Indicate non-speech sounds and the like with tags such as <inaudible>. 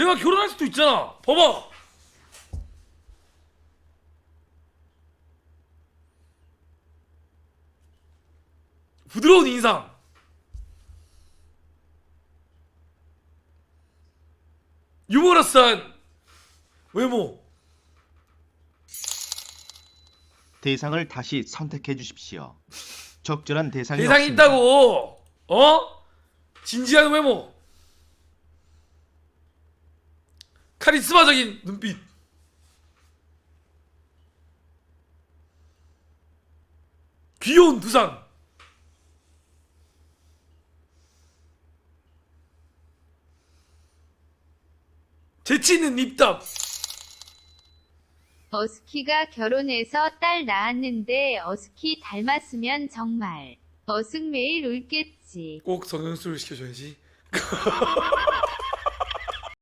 내가 결혼할 수도 있잖아. 봐봐. 부드러운 인상. 유머러스한 외모. 대상을 다시 선택해 주십시오. 적절한 대상이 대상이 없습니다. 있다고. 어? 진지한 외모. 카리스마적인 눈빛. 귀여운 두상. 재치 있는 입담. 어스키가 결혼해서 딸 낳았는데 어스키 닮았으면 정말 어승 매일 울겠지. 꼭 성형수술 시켜줘야지. <laughs>